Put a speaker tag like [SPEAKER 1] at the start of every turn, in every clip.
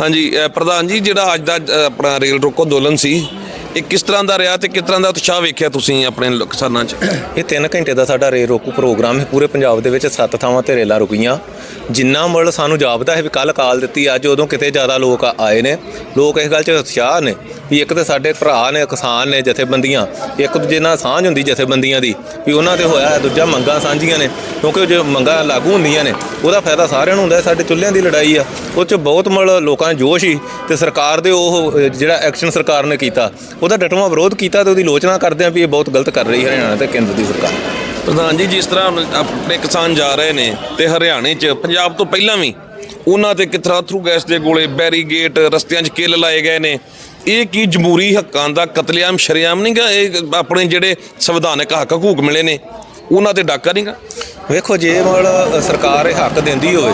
[SPEAKER 1] ਹਾਂਜੀ ਅ, ਪ੍ਰਧਾਨ ਜੀ ਜਿਹੜਾ ਅੱਜ ਦਾ ਅ, ਆਪਣਾ ਰੇਲ ਰੋਕੋ ਅੰਦੋਲਨ ਸੀ ਇਹ ਕਿਸ ਤਰ੍ਹਾਂ ਦਾ ਰਿਹਾ ਤੇ ਕਿਸ ਤਰ੍ਹਾਂ ਦਾ ਉਤਸ਼ਾਹ ਵੇਖਿਆ ਤੁਸੀਂ ਆਪਣੇ ਲੋ- ਕਿਸਾਨਾਂ 'ਚ?
[SPEAKER 2] ਇਹ 3 ਘੰਟੇ ਦਾ ਸਾਡਾ ਰੇਲ ਰੋਕੂ ਪ੍ਰੋਗਰਾਮ ਹੈ। ਪੂਰੇ ਪੰਜਾਬ ਦੇ ਵਿੱਚ ਸੱਤ ਥਾਵਾਂ ਤੇ ਰੇਲਾਂ ਰੁਕੀਆਂ। ਜਿੰਨਾ ਮੁੱਲ ਸਾਨੂੰ ਜਾਪਦਾ ਹੈ ਵੀ ਕੱਲ ਕਾਲ ਦਿੱਤੀ ਅੱਜ ਉਦੋਂ ਕਿਤੇ ਜ਼ਿਆਦਾ ਲੋਕ ਆ- ਆਏ ਨੇ। ਲੋਕ ਇਸ ਗੱਲ 'ਚ ਉਤਸ਼ਾਹ ਨੇ। ਵੀ ਇੱਕ ਤੇ ਸਾਡੇ ਭਰਾ ਨੇ ਕਿਸਾਨ ਨੇ ਜਥੇਬੰਦੀਆਂ ਇੱਕ ਦੂਜੇ ਨਾਲ ਸਾਂਝ ਹੁੰਦੀ ਜਥੇਬੰਦੀਆਂ ਦੀ ਵੀ ਉਹਨਾਂ ਤੇ ਹੋਇਆ ਹੈ, ਦੂਜਾ ਮੰਗਾਂ ਸਾਂਝੀਆਂ ਨੇ ਕਿਉਂਕਿ ਉਹ ਜੋ ਮੰਗਾਂ ਲਾਗੂ ਹੁੰਦੀਆਂ ਨੇ ਉਹਦਾ ਫਾਇਦਾ ਸਾਰਿਆਂ ਨੂੰ ਹੁੰਦਾ ਸਾਡੇ ਚੁੱਲ੍ਹਿਆਂ ਦੀ ਲੜਾਈ ਆ ਉਹ 'ਚ ਬਹੁਤ ਮੁੱਲ ਲੋਕਾਂ 'ਚ ਜੋਸ਼ ਸੀ ਤੇ ਸਰਕਾਰ ਦੇ ਉਹ ਜਿਹੜਾ ਐਕਸ਼ਨ ਸਰਕਾਰ ਨੇ ਕੀਤਾ ਉਹਦਾ ਡਟਵਾਂ ਵਿਰੋਧ ਕੀਤਾ ਤੇ ਉਹਦੀ ਲੋਚਨਾ ਕਰਦੇ ਆ ਵੀ ਇਹ ਬਹੁਤ ਗਲਤ ਕਰ ਰਹੀ ਹਰਿਆਣਾ ਤੇ ਕੇਂਦਰ ਦੀ ਸਰਕਾਰ।
[SPEAKER 1] ਪ੍ਰਧਾਨ ਜੀ ਜਿਸ ਤਰ੍ਹਾਂ ਆਪਣੇ ਕਿਸਾਨ ਜਾ ਰਹੇ ਨੇ ਤੇ ਹਰਿਆਣੇ 'ਚ ਪੰਜਾਬ ਤੋਂ ਪਹਿਲਾਂ ਵੀ ਉਹਨਾਂ ਤੇ ਕਿਤਰਾ ਥਰੂ ਗੈਸ ਦੇ ਗੋਲੇ ਬੈਰੀਗੇਟ ਰਸਤਿਆਂ 'ਚ ਕਿੱਲ ਲਾਏ ਗਏ ਨੇ ਇਹ ਕੀ ਜਮਹੂਰੀ ਹੱਕਾਂ ਦਾ ਕਤਲੇਆਮ, ਸ਼ਰੇਆਮ ਨਹੀਂਗਾ ਇਹ ਆਪਣੇ ਜਿਹੜੇ ਸੰਵਿਧਾਨਕ ਹੱਕ ਹਕੂਕ ਮਿਲੇ ਨੇ, ਉਹਨਾਂ ਤੇ ਡਾਕਾ ਨਹੀਂਗਾ
[SPEAKER 2] ਵੇਖੋ, ਜੇ ਮਤਲਬ ਸਰਕਾਰ ਇਹ ਹੱਕ ਦਿੰਦੀ ਹੋਵੇ,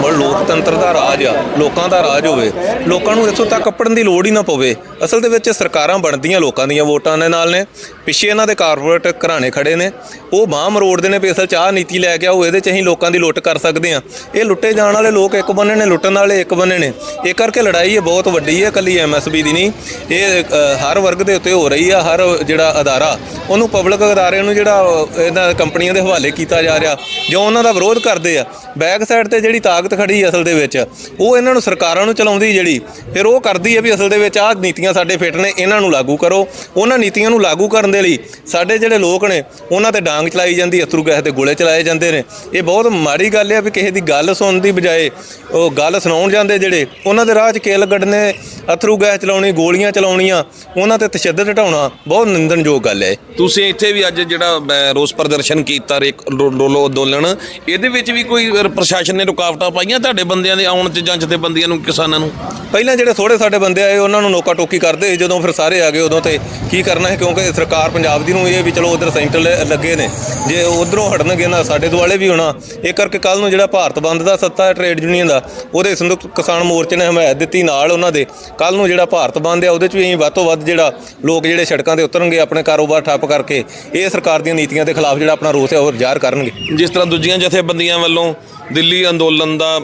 [SPEAKER 2] ਮਤਲਬ ਲੋਕਤੰਤਰ ਦਾ ਰਾਜ ਆ, ਲੋਕਾਂ ਦਾ ਰਾਜ ਹੋਵੇ, ਲੋਕਾਂ ਨੂੰ ਇੱਥੋਂ ਤੱਕ ਕੱਪੜਨ ਦੀ ਲੋੜ ਹੀ ਨਾ ਪਵੇ, ਅਸਲ ਦੇ ਵਿੱਚ ਸਰਕਾਰਾਂ ਬਣਦੀਆਂ ਲੋਕਾਂ ਦੀਆਂ ਵੋਟਾਂ ਦੇ ਨਾਲ ਨੇ, ਪਿੱਛੇ ਇਹਨਾਂ ਦੇ ਕਾਰਪੋਰੇਟ ਘਰਾਣੇ ਖੜੇ ਨੇ, ਉਹ ਬਾਹ ਮਰੋੜਦੇ ਨੇ, ਵੀ ਅਸਲ ਚਾਹ ਨੀਤੀ ਲੈ ਕੇ ਆਓ, ਇਹਦੇ 'ਚ ਅਸੀਂ ਲੋਕਾਂ ਦੀ ਲੁੱਟ ਕਰ ਸਕਦੇ ਆ ਇਹ ਲੁੱਟੇ ਜਾਣ ਵਾਲੇ ਲੋਕ ਇੱਕ ਬੰਨੇ ਨੇ, ਲੁੱਟਣ ਵਾਲੇ ਇੱਕ ਬੰਨੇ ਨੇ। ਇਹ ਕਰਕੇ ਲੜਾਈ ਇਹ ਬਹੁਤ ਵੱਡੀ ਹੈ ਕੱਲੀ ਐਮਐਸਬੀ ਦੀ ਨਹੀਂ, ਇਹ ਹਰ ਵਰਗ ਦੇ ਉੱਤੇ ਹੋ ਰਹੀ ਆ, ਹਰ ਜਿਹੜਾ ਅਦਾਰਾ, ਉਹਨੂੰ ਪਬਲਿਕ ਅਦਾਰੇ ਨੂੰ ਜਿਹੜਾ ਇਹਨਾਂ ਕੰਪਨੀਆਂ ਦੇ ਹਵਾਲੇ ਕੀਤਾ ਜਾ ਰਿਹਾ ਜੋ ਉਹਨਾਂ ਦਾ ਵਿਰੋਧ ਕਰਦੇ ਆ। ਬੈਕ ਸਾਈਡ ਤੇ ਜਿਹੜੀ ਤਾਕਤ ਖੜੀ ਅਸਲ ਦੇ ਵਿੱਚ ਉਹ ਇਹਨਾਂ ਨੂੰ ਸਰਕਾਰਾਂ ਨੂੰ ਚਲਾਉਂਦੀ ਜਿਹੜੀ ਫਿਰ ਉਹ ਕਰਦੀ ਹੈ ਵੀ ਅਸਲ ਦੇ ਵਿੱਚ ਆਹ ਨੀਤੀਆਂ ਸਾਡੇ ਫਿੱਟ ਨੇ ਇਹਨਾਂ ਨੂੰ ਲਾਗੂ ਕਰੋ। ਉਹਨਾਂ ਨੀਤੀਆਂ ਨੂੰ ਲਾਗੂ ਕਰਨ ਦੇ ਲਈ ਸਾਡੇ ਜਿਹੜੇ ਲੋਕ ਨੇ ਉਹਨਾਂ ਤੇ ਡਾਂਗ ਚਲਾਈ ਜਾਂਦੀ ਅਥਰੂ ਗੈਸ ਦੇ ਗੋਲੇ ਚਲਾਏ ਜਾਂਦੇ ਨੇ। ਇਹ ਬਹੁਤ ਮਾੜੀ ਗੱਲ ਹੈ ਵੀ ਕਿਸੇ ਦੀ ਗੱਲ ਸੁਣਨ ਦੀ ਬਜਾਏ ਉਹ ਗੱਲ ਸੁਣਾਉਣ ਜਾਂਦੇ ਜਿਹੜੇ ਉਹਨਾਂ ਦੇ ਰਾਹ 'ਚ ਕਿੱਲ ਗੱਡਨੇ ਅਥਰੂ ਗੈਸ ਚਲਾਉਣੀ ਗੋਲੀਆਂ ਚਲਾਉਣੀਆਂ ਉਹਨਾਂ ਤੇ ਤਸ਼ੱਦਦ ਢਾਉਣਾ ਬਹੁਤ ਨਿੰਦਣਯੋਗ ਗੱਲ ਹੈ।
[SPEAKER 1] ਤੁਸੀਂ ਇੱਥੇ ਵੀ ਅੱਜ ਜਿਹੜਾ ਅ, ਰੋਸ ਪ੍ਰਦਰਸ਼ਨ ਕੀਤਾ ਰੇਕ ਅੰਦੋਲਨ ਇਹਦੇ ਵਿੱਚ ਵੀ ਕੋਈ ਪ੍ਰਸ਼ਾਸਨ ਨੇ ਰੁਕਾਵਟਾਂ ਪਾਈਆਂ ਤੁਹਾਡੇ ਬੰਦਿਆਂ ਦੇ ਆਉਣ ਤੇ ਜਾਂ ਨੂੰ, ਕਿਸਾਨਾਂ ਨੂੰ?
[SPEAKER 2] ਪਹਿਲਾਂ ਜਿਹੜੇ ਥੋੜੇ ਸਾਡੇ ਬੰਦੇ ਆਏ, ਉਹਨਾਂ ਨੂੰ ਨੋਕਾ ਟੋਕੀ ਕਰਦੇ, ਜਦੋਂ ਫਿਰ ਸਾਰੇ ਆ ਗਏ, ਉਦੋਂ ਤੇ ਕੀ ਕਰਨਾ ਹੈ? ਕਿਉਂਕਿ ਸਰਕਾਰ ਪੰਜਾਬ ਦੀ ਨੂੰ ਇਹ ਵੀ ਚਲੋ ਉਧਰ ਸੈਂਟਰ ਲੱਗੇ ਨੇ। ਜੇ ਉਧਰੋਂ ਹਟਣਗੇ ਨਾ, ਸਾਡੇ ਦੁਆਲੇ ਵੀ ਹੋਣਾ। ਇਹ ਕਰਕੇ ਕੱਲ ਨੂੰ ਜਿਹੜਾ ਭਾਰਤ ਬੰਦ ਦਾ ਸੱਤਾ ਹੈ ਟ੍ਰੇਡ ਯੂਨੀਅਨ ਦਾ, ਉਹਦੇ ਸੰਯੁਕਤ ਕਿਸਾਨ ਮੋਰਚੇ ਨੇ ਹਮਾਇਤ ਦਿੱਤੀ ਨਾਲ ਉਹਨਾਂ ਦੇ। ਕੱਲ ਨੂੰ ਜਿਹੜਾ ਭਾਰਤ ਬੰਦ ਆ ਉਹਦੇ ਚ ਵੀ ਅਸੀਂ ਵੱਧ ਤੋਂ ਵੱਧ ਜਿਹੜਾ ਲੋਕ ਜਿਹੜੇ ਸੜਕਾਂ ਤੇ ਉਤਰਨਗੇ, ਆਪਣੇ ਕਾਰੋਬਾਰ ਠੱਪ ਕਰਕੇ, ਇਹ ਸਰਕਾਰ ਦੀਆਂ ਨੀਤੀਆਂ ਦੇ ਖਿਲਾਫ ਜਿਹੜਾ ਆਪਣਾ ਰੋਸ ਹੈ, ਉਹ ਜ਼ਾਹਰ ਕਰਨਗੇ।
[SPEAKER 1] ਜਿਸ ਤਰ੍ਹਾਂ ਦੂਜੀਆਂ ਜਥੇਬੰਦੀਆਂ ਵੱਲੋਂ ਦਿੱਲੀ ਅੰਦੋਲਨ ਦਾ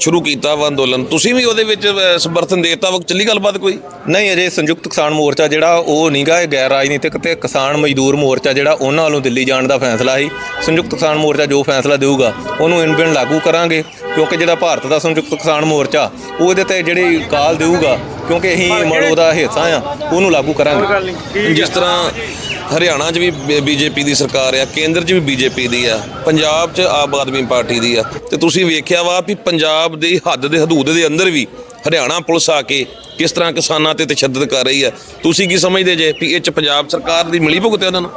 [SPEAKER 1] ਸ਼ੁਰੂ ਕੀਤਾ ਵਾ ਅੰਦੋਲਨ ਤੁਸੀਂ ਵੀ ਉਹਦੇ ਵਿੱਚ ਸਮਰਥਨ ਦੇਤਾ ਵਾ? ਚੱਲੀ ਗੱਲਬਾਤ ਕੋਈ?
[SPEAKER 2] ਨਹੀਂ ਅਜੇ ਸੰਯੁਕਤ ਕਿਸਾਨ ਮੋਰਚਾ ਜਿਹੜਾ ਉਹ ਨਹੀਂਗਾ ਇਹ ਗੈਰ ਰਾਜਨੀਤਿਕ ਤੇ ਕਿਸਾਨ ਮਜ਼ਦੂਰ ਮੋਰਚਾ ਜਿਹੜਾ ਉਹਨਾਂ ਵੱਲੋਂ ਦਿੱਲੀ ਜਾਣ ਦਾ ਫੈਸਲਾ ਸੀ। ਸੰਯੁਕਤ ਕਿਸਾਨ ਮੋਰਚਾ ਜੋ ਫੈਸਲਾ ਦੇਊਗਾ ਉਹਨੂੰ ਇਨ ਬਿਨ ਲਾਗੂ ਕਰਾਂਗੇ ਕਿਉਂਕਿ ਜਿਹੜਾ ਭਾਰਤ ਦਾ ਸੰਯੁਕਤ ਕਿਸਾਨ ਮੋਰਚਾ ਉਹਦੇ ਤੇ ਜਿਹੜੀ ਕਾਲ ਦੇਊਗਾ ਕਿਉਂਕਿ ਅਸੀਂ ਮਤਲਬ ਉਹਦਾ ਹਿੱਸਾ ਆ ਉਹਨੂੰ ਲਾਗੂ ਕਰਾਂਗੇ।
[SPEAKER 1] ਜਿਸ ਤਰ੍ਹਾਂ ਹਰਿਆਣਾ 'ਚ ਵੀ ਬੀਜੇਪੀ ਦੀ ਸਰਕਾਰ ਆ, ਕੇਂਦਰ 'ਚ ਵੀ ਬੀਜੇਪੀ ਦੀ ਆ, ਪੰਜਾਬ 'ਚ ਆਮ ਆਦਮੀ ਪਾਰਟੀ ਦੀ ਆ। ਤੇ ਤੁਸੀਂ ਵੇਖਿਆ ਵਾ ਵੀ ਪੰਜਾਬ ਦੀ ਹੱਦ ਦੇ ਹਦੂਦ ਦੇ ਅੰਦਰ ਵੀ ਹਰਿਆਣਾ ਪੁਲਿਸ ਆ ਕੇ ਕਿਸ ਤਰ੍ਹਾਂ ਕਿਸਾਨਾਂ ਤੇ ਤਸ਼ੱਦਦ ਕਰ ਰਹੀ ਹੈ ਤੁਸੀਂ ਕੀ ਸਮਝਦੇ ਜੇ ਵੀ ਇਹ 'ਚ ਪੰਜਾਬ ਸਰਕਾਰ ਦੀ ਮਿਲੀ ਭੁਗਤ ਹੈ ਉਹਨਾਂ ਨੂੰ?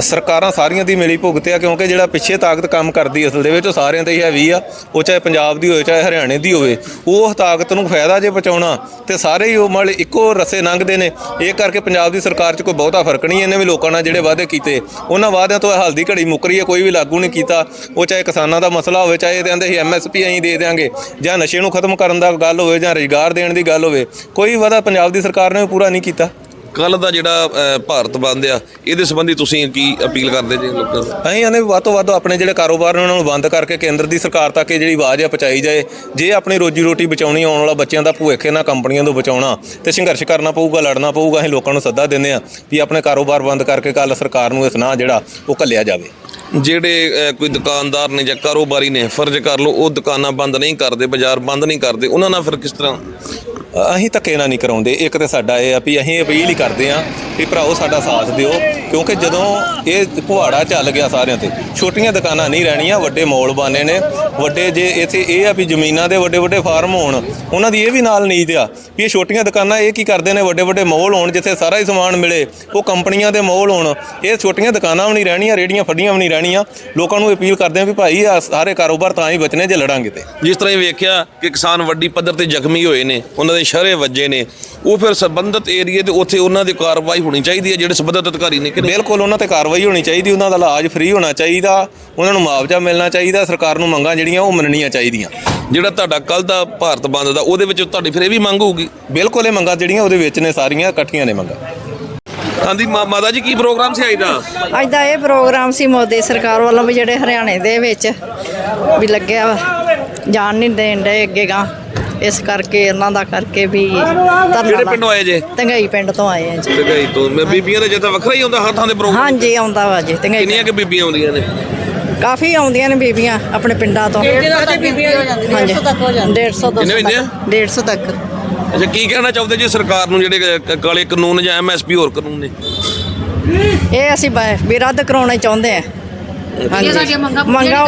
[SPEAKER 2] ਸਰਕਾਰਾਂ ਸਾਰੀਆਂ ਦੀ ਮਿਲੀ ਭੁਗਤ ਆ, ਕਿਉਂਕਿ ਜਿਹੜਾ ਪਿੱਛੇ ਤਾਕਤ ਕੰਮ ਕਰਦੀ ਅਸਲ ਦੇ ਵਿੱਚ, ਉਹ ਸਾਰਿਆਂ ਤੇ ਹੀ ਹੈਵੀ ਆ। ਉਹ ਚਾਹੇ ਪੰਜਾਬ ਦੀ ਹੋਵੇ, ਚਾਹੇ ਹਰਿਆਣੇ ਦੀ ਹੋਵੇ, ਉਹ ਤਾਕਤ ਨੂੰ ਫਾਇਦਾ ਜੇ ਪਹੁੰਚਾਉਣਾ, ਤੇ ਸਾਰੇ ਹੀ ਉਹ ਮਲ ਇੱਕੋ ਰਸੇ ਲੰਘਦੇ ਨੇ। ਇਹ ਕਰਕੇ ਪੰਜਾਬ ਦੀ ਸਰਕਾਰ 'ਚ ਕੋਈ ਬਹੁਤਾ ਫ਼ਰਕ ਨਹੀਂ, ਇਹਨੇ ਵੀ ਲੋਕਾਂ ਨਾਲ ਜਿਹੜੇ ਵਾਅਦੇ ਕੀਤੇ। ਉਹਨਾਂ ਵਾਅਦਿਆਂ ਤੋਂ ਹਲਦੀ ਘੜੀ ਮੁੱਕਰੀ ਹੈ ਕੋਈ ਵੀ ਲਾਗੂ ਨਹੀਂ ਕੀਤਾ। ਉਹ ਚਾਹੇ ਕਿਸਾਨਾਂ ਦਾ ਮਸਲਾ ਹੋਵੇ, ਚਾਹੇ ਇਹ ਕਹਿੰਦੇ ਸੀ ਐਮਐਸਪੀ ਅਸੀਂ ਦੇ ਦੇਾਂਗੇ ਜਾਂ ਨਸ਼ੇ ਨੂੰ ਖਤਮ ਕਰਨ ਦਾ ਗੱਲ ਹੋਵੇ, ਜਾਂ ਰੁਜ਼ਗਾਰ ਦੇਣ ਦੀ ਗੱਲ ਹੋਵੇ, ਕੋਈ ਵਾਅਦਾ ਪੰਜਾਬ ਦੀ ਸਰਕਾਰ ਨੇ ਪੂਰਾ ਨਹੀਂ ਕੀਤਾ।
[SPEAKER 1] ਕੱਲ ਦਾ ਜਿਹੜਾ ਅ, ਭਾਰਤ ਬੰਦ ਆ ਇਹਦੇ ਸੰਬੰਧੀ ਤੁਸੀਂ ਕੀ ਅਪੀਲ ਕਰਦੇ ਜੇ ਲੋਕਾਂ ਨੂੰ
[SPEAKER 2] ਅਸੀਂ ਆਨੇ ਵੱਧ ਤੋਂ ਵੱਧ ਆਪਣੇ ਜਿਹੜੇ ਕਾਰੋਬਾਰ ਨੇ ਉਹਨਾਂ ਨੂੰ ਬੰਦ ਕਰਕੇ ਕੇਂਦਰ ਦੀ ਸਰਕਾਰ ਤੱਕ ਇਹ ਜਿਹੜੀ ਆਵਾਜ਼ ਆ ਪਹੁੰਚਾਈ ਜਾਏ। ਜੇ ਆਪਣੀ ਰੋਜੀ ਰੋਟੀ ਬਚਾਉਣੀ ਆਉਣ ਵਾਲਾ ਬੱਚਿਆਂ ਦਾ ਭੁੱਖ ਇਹਨਾਂ ਕੰਪਨੀਆਂ ਤੋਂ ਬਚਾਉਣਾ ਤੇ ਸੰਘਰਸ਼ ਕਰਨਾ ਪਊਗਾ ਲੜਨਾ ਪਊਗਾ ਅਸੀਂ ਲੋਕਾਂ ਨੂੰ ਸੱਦਾ ਦਿੰਦੇ ਆ ਵੀ ਆਪਣੇ ਕਾਰੋਬਾਰ ਬੰਦ ਕਰਕੇ ਕੱਲ ਸਰਕਾਰ ਨੂੰ ਇਸ ਨਾਂ ਜਿਹੜਾ ਉਹ ਘੱਲਿਆ ਜਾਵੇ।
[SPEAKER 1] ਜਿਹੜੇ ਅ, ਕੋਈ ਦੁਕਾਨਦਾਰ ਨੇ ਜਾਂ ਕਾਰੋਬਾਰੀ ਨੇ ਫਰਜ਼ ਕਰ ਲਓ ਉਹ ਦੁਕਾਨਾਂ ਬੰਦ ਨਹੀਂ ਕਰਦੇ ਬਾਜ਼ਾਰ ਬੰਦ ਨਹੀਂ ਕਰਦੇ ਉਹਨਾਂ ਨਾਲ ਫਿਰ ਕਿਸ ਤਰ੍ਹਾਂ?
[SPEAKER 2] ਅਸੀਂ ਧੱਕੇ ਨਾਲ ਨਹੀਂ ਕਰਾਉਂਦੇ। ਇੱਕ ਤੇ ਸਾਡਾ ਇਹ ਆ ਵੀ ਅਸੀਂ ਅਪੀਲ ਹੀ ਕਰਦੇ ਆ ਵੀ ਭਰਾਓ, ਸਾਡਾ ਸਾਥ ਦਿਓ। ਕਿਉਂਕਿ ਜਦੋਂ ਇਹ ਪੁਹਾੜਾ ਚੱਲ ਗਿਆ ਸਾਰਿਆਂ ਤੇ, ਛੋਟੀਆਂ ਦੁਕਾਨਾਂ ਨਹੀਂ ਰਹਿਣੀਆਂ, ਵੱਡੇ ਮੌਲ ਬਾਨੇ ਨੇ, ਵੱਡੇ ਜੇ ਇੱਥੇ ਇਹ ਆ ਵੀ ਜ਼ਮੀਨਾਂ ਦੇ ਵੱਡੇ ਵੱਡੇ ਫਾਰਮ ਹੋਣ, ਉਹਨਾਂ ਦੀ ਇਹ ਵੀ ਨਾਲ ਨੀਤ ਆ ਵੀ ਇਹ ਛੋਟੀਆਂ ਦੁਕਾਨਾਂ ਇਹ ਕੀ ਕਰਦੇ ਨੇ, ਵੱਡੇ ਵੱਡੇ ਮੌਲ ਹੋਣ, ਜਿੱਥੇ ਸਾਰਾ ਹੀ ਸਮਾਨ ਮਿਲੇ, ਉਹ ਕੰਪਨੀਆਂ ਦੇ ਮੌਲ ਹੋਣ, ਇਹ ਛੋਟੀਆਂ ਦੁਕਾਨਾਂ ਵੀ ਨਹੀਂ ਰਹਿਣੀਆਂ, ਰੇੜੀਆਂ ਫੱਡੀਆਂ ਵੀ ਨਹੀਂ ਰਹਿਣੀਆਂ, ਲੋਕਾਂ ਨੂੰ ਅਪੀਲ ਕਰਦੇ ਆ ਵੀ ਭਾਈ ਆ ਸਾਰੇ ਕਾਰੋਬਾਰ ਤਾਂ ਹੀ ਬਚਨੇ ਜੇ ਲੜਾਂਗੇ ਤੇ।
[SPEAKER 1] ਜਿਸ ਤਰ੍ਹਾਂ ਇਹ ਵੇਖਿਆ ਕਿ ਕਿਸਾਨ ਵੱਡੀ ਪੱਧਰ ਤੇ ਜ਼ਖਮੀ ਹੋਏ ਨੇ, ਉਹਨਾਂ ਦੇ ਸ਼ਰੇ ਵੱਜੇ ਨੇ, ਉਹ ਫਿਰ ਸੰਬੰਧਿਤ ਏਰੀਏ ਤੇ ਉੱਥੇ ਉਹਨਾਂ ਦੀ ਕਾਰਵਾਈ ਹੋਣੀ ਚਾਹੀਦੀ ਹੈ, ਜਿਹੜੇ ਸੰਬੰਧਿਤ ਅਧਿਕਾਰੀ ਨੇ
[SPEAKER 2] ਬਿਲਕੁਲ ਉਹਨਾਂ ਤੇ ਕਾਰਵਾਈ ਹੋਣੀ ਚਾਹੀਦੀ ਉਹਨਾਂ ਦਾ ਇਲਾਜ ਫ੍ਰੀ ਹੋਣਾ ਚਾਹੀਦਾ ਉਹਨਾਂ ਨੂੰ ਮੁਆਵਜ਼ਾ ਮਿਲਣਾ ਚਾਹੀਦਾ ਸਰਕਾਰ ਨੂੰ ਮੰਗਾਂ ਜਿਹੜੀਆਂ ਉਹ ਮੰਨਣੀਆਂ ਚਾਹੀਦੀਆਂ।
[SPEAKER 1] ਜਿਹੜਾ ਤੁਹਾਡਾ ਕੱਲ ਦਾ ਭਾਰਤ ਬੰਦ ਦਾ ਉਹਦੇ ਵਿੱਚ ਤੁਹਾਡੀ ਫਿਰ ਇਹ ਵੀ ਮੰਗ ਹੋਊਗੀ?
[SPEAKER 2] ਬਿਲਕੁਲ ਇਹ ਮੰਗਾਂ ਜਿਹੜੀਆਂ ਉਹਦੇ ਵਿੱਚ ਨੇ ਸਾਰੀਆਂ ਇਕੱਠੀਆਂ ਨੇ ਮੰਗਾਂ।
[SPEAKER 1] ਹਾਂਜੀ ਮਾ- ਮਾਤਾ ਜੀ ਕੀ ਪ੍ਰੋਗਰਾਮ ਸੀ ਅੱਜ ਦਾ?
[SPEAKER 3] ਅੱਜ ਦਾ ਇਹ ਪ੍ਰੋਗਰਾਮ ਸੀ ਮੋਦੀ ਸਰਕਾਰ ਵੱਲੋਂ ਵੀ ਜਿਹੜੇ ਹਰਿਆਣੇ ਦੇ ਵਿੱਚ ਵੀ ਲੱਗਿਆ ਵਾ ਜਾਣ ਨਹੀਂ ਦੇਣ ਦੇ ਅੱਗੇ ਗਾਂ ਇਸ ਕਰਕੇ ਇਹਨਾਂ ਦਾ ਕਰਕੇ ਵੀ
[SPEAKER 1] ਕਿਹੜੇ ਪਿੰਡੋਂ ਆਏ ਜੇ?
[SPEAKER 3] ਤੰਗਈ ਪਿੰਡ ਤੋਂ ਆਏ ਆ ਜੀ।
[SPEAKER 1] ਤੇ ਗਈ ਤੋਂ। ਮੈਂ ਬੀਬੀਆਂ ਦਾ ਜਿੱਦਾਂ ਵੱਖਰਾ ਹੀ ਹੁੰਦਾ ਹਰ ਥਾਂ ਦੇ ਪ੍ਰੋਗਰਾਮ
[SPEAKER 3] ਹਾਂਜੀ ਆਉਂਦਾ ਵਾ ਜੀ ਤੰਗਈ
[SPEAKER 1] ਕਿੰਨੀਆਂ ਕਿ ਬੀਬੀਆਂ ਆਉਂਦੀਆਂ ਨੇ?
[SPEAKER 3] ਕਾਫੀ ਆਉਂਦੀਆਂ ਨੇ ਬੀਬੀਆਂ ਆਪਣੇ ਪਿੰਡਾਂ ਤੋਂ। ਹਾਂਜੀ। 150 ਤੱਕ ਹੋ ਜਾਂਦੀ 150
[SPEAKER 1] ਕਿੰਨੇ ਹੁੰਦੇ ਆ?
[SPEAKER 3] 150 ਤੱਕ।
[SPEAKER 1] ਅੱਛਾ ਕੀ ਕਹਿਣਾ ਚਾਹੁੰਦੇ ਜੀ ਸਰਕਾਰ ਨੂੰ ਜਿਹੜੇ ਕਾਲੇ ਕਾਨੂੰਨ ਜਾਂ ਐਮਐਸਪੀ ਹੋਰ ਕਾਨੂੰਨ ਨੇ?
[SPEAKER 3] ਇਹ ਅਸੀਂ ਬ- ਵੀ ਰੱਦ ਕਰਾਉਣੇ ਚਾਹੁੰਦੇ ਆ।
[SPEAKER 4] ਸਾਡੀਆਂ ਮੰਗਾਂ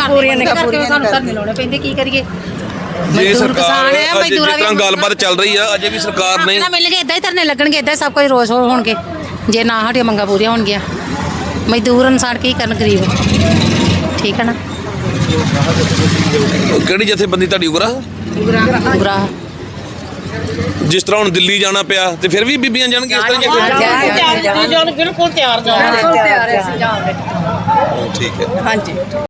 [SPEAKER 3] ਪੂਰੀਆਂ ਨਹੀਂ
[SPEAKER 4] ਕਰਕੇ ਸਾਨੂੰ ਧਰਨੇ ਲਾਉਣੇ ਪੈਂਦੇ ਕੀ ਕਰੀਏ?
[SPEAKER 1] ਜੇ
[SPEAKER 4] ਮਜ਼ਦੂਰ
[SPEAKER 1] ਸਰਕਾਰ
[SPEAKER 4] ਕਿਸਾਨ ਹੈ,
[SPEAKER 1] ਅਜੇ ਜਿਸ
[SPEAKER 4] ਮਜ਼ਦੂਰਾਂ
[SPEAKER 1] ਤਰ੍ਹਾਂ ਗੱਲਬਾਤ ਚੱਲ ਰਹੀ ਆ ਅਜੇ ਵੀ ਸਰਕਾਰ ਨੇ
[SPEAKER 4] ਨਾ ਮਿਲਣਗੇ ਇਦਾਂ ਹੀ ਧਰਨੇ ਲੱਗਣਗੇ ਇਦਾਂ ਹੀ ਸਭ ਕੁਝ ਰੋਸ ਹੋਣਗੇ ਜੇ ਨਾ ਸਾਡੀਆਂ ਮੰਗਾਂ ਪੂਰੀਆਂ ਹੋਣਗੀਆਂ ਮਜ਼ਦੂਰ ਇਨਸਾਨ ਕੀ ਕਰਨ ਗਰੀਬ ਠੀਕ ਹੈ ਨਾ
[SPEAKER 1] ਕਿਹੜੀ ਜਥੇਬੰਦੀ ਤੁਹਾਡੀ ਉਗਰਾ
[SPEAKER 4] ਬੁਰਾ
[SPEAKER 1] ਜਿਸ ਤਰ੍ਹਾਂ ਹੁਣ ਦਿੱਲੀ ਜਾਣਾ ਪਿਆ ਤੇ ਫਿਰ ਵੀ ਬੀਬੀਆਂ ਜਾਣਗੀਆਂ ਇਸ ਤਰ੍ਹਾਂ ਹੀ
[SPEAKER 3] ਬਿਲਕੁਲ ਤਿਆਰ ਜਾ ਬਿਲਕੁਲ ਤਿਆਰ ਜਾ ਬਿਲਕੁਲ ਤਿਆਰ ਹੈ
[SPEAKER 1] ਠੀਕ ਹੈ
[SPEAKER 3] ਹਾਂਜੀ